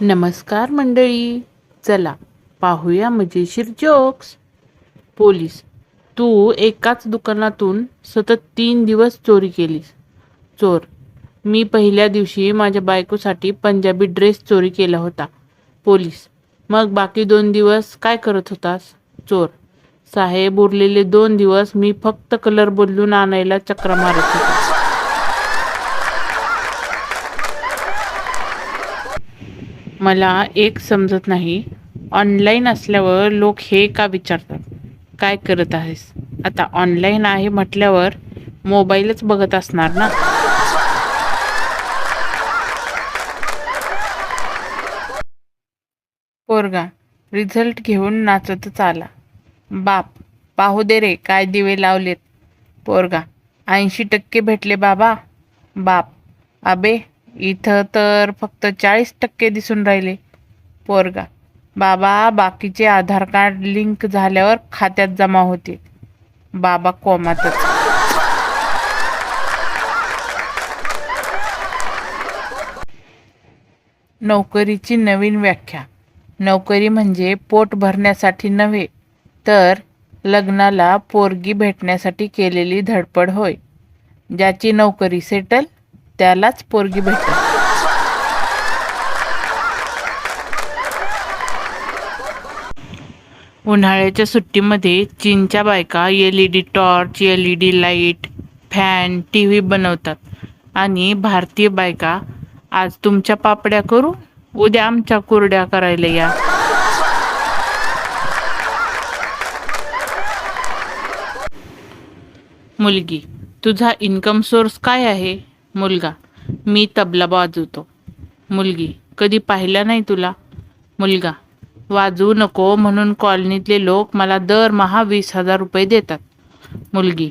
नमस्कार मंडळी चला पाहूया मजेशीर जोक्स पोलीस तू एकाच दुकानातून सतत तीन दिवस चोरी केलीस. चोर मी पहिल्या दिवशी माझ्या बायकोसाठी पंजाबी ड्रेस चोरी केला होता. पोलीस मग बाकी दोन दिवस काय करत होतास? चोर साहेब उरलेले दोन दिवस मी फक्त कलर बदलून आणायला चक्रा मारत होता. मला एक समजत नाही. ऑनलाईन असल्यावर लोक हे का विचारतात? काय करत आहेस? आता ऑनलाईन आहे म्हटल्यावर मोबाईलच बघत असणार ना? पोरगा रिझल्ट घेऊन नाचतच आला बाप पाहू दे रे काय दिवे लावलेत. पोरगा ऐंशी टक्के भेटले बाबा. बाप अबे इथं तर फक्त चाळीस टक्के दिसून राहिले. पोरगा. बाबा बाकीचे आधार कार्ड लिंक झाल्यावर खात्यात जमा होते बाबा कोमातच. नोकरीची नवीन व्याख्या. नोकरी म्हणजे पोट भरण्यासाठी नव्हे तर लग्नाला पोरगी भेटण्यासाठी केलेली धडपड होय. ज्याची नोकरी सेटल त्यालाच पोरगी भेटेल. उन्हाळ्याच्या सुट्टीमध्ये चीनच्या बायका L E D torch L E D light fan T V बनवतात. आणि भारतीय बायका आज तुमच्या पापड्या करू? उद्या आमच्या कुरड्या करायला या. मुलगी तुझा इन्कम सोर्स काय आहे? मुलगा. मी तबला वाजवतो मुलगी कधी पाहिला नाही तुला? मुलगा वाजवू नको म्हणून कॉलनीतले लोक मला दरमहा वीस हजार रुपये देतात. मुलगी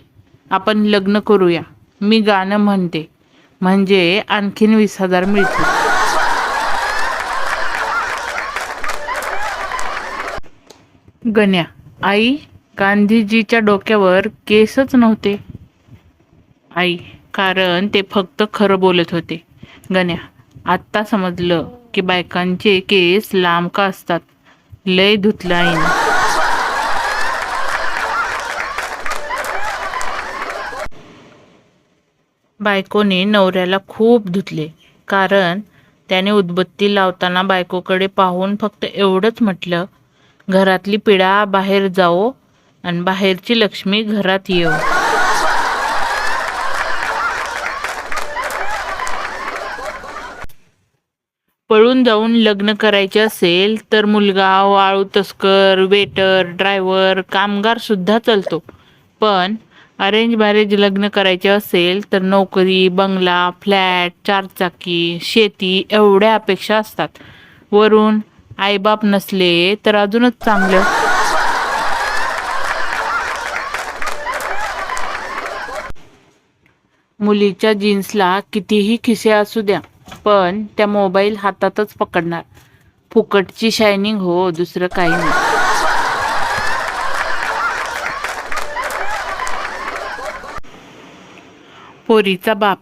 आपण लग्न करूया. मी गाणं म्हणते. म्हणजे आणखीन वीस हजार मिळतील. गण्या आई गांधीजीच्या डोक्यावर केसच नव्हते. आई कारण ते फक्त खरं बोलत होते. गण्या आत्ता समजलं की बायकांचे केस लांब का असतात. लय धुतला येईन बायकोने नवऱ्याला खूप धुतले. कारण त्याने उदबत्ती लावताना बायकोकडे पाहून फक्त एवढंच म्हटलं घरातली पिढा बाहेर जाओ आणि बाहेरची लक्ष्मी घरात येऊ पळून जाऊन लग्न करायचे असेल तर मुलगा वाळू तस्कर वेटर ड्रायव्हर कामगार सुद्धा चालतो. पण अरेंज मॅरेज लग्न करायचे असेल तर नोकरी बंगला फ्लॅट चारचाकी शेती एवढ्या अपेक्षा असतात. वरून आईबाप नसले तर अजूनच चांगलं. मुलीच्या जीन्सला कितीही खिसे असू द्या. पण त्या मोबाईल हातातच पकडणार. फुकटची शायनिंग हो दुसरं काही नाही. पोरीचा बाप.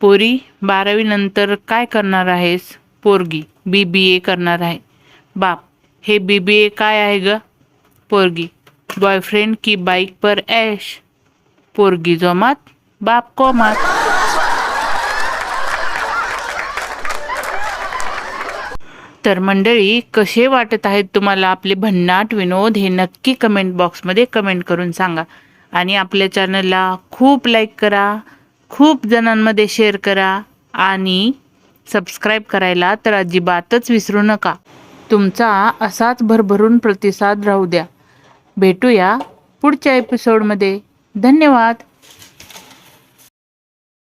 पोरी बारावी नंतर काय करणार आहेस? पोरगी बी बी ए करणार आहे. बाप हे बी बी ए काय आहे ग? पोरगी बॉयफ्रेंड की बाईक पर ऐश? पोरगी जोमात बाप कोमात? तर मंडळी कसे वाटत आहेत तुम्हाला आपले भन्नाट विनोद हे नक्की कमेंट बॉक्समध्ये कमेंट करून सांगा. आणि आपल्या चॅनलला खूप लाईक करा खूप जणांमध्ये शेअर करा आणि सबस्क्राईब करायला तर अजिबातच विसरू नका. तुमचा असाच भरभरून प्रतिसाद राहू द्या. भेटूया पुढच्या एपिसोडमध्ये धन्यवाद.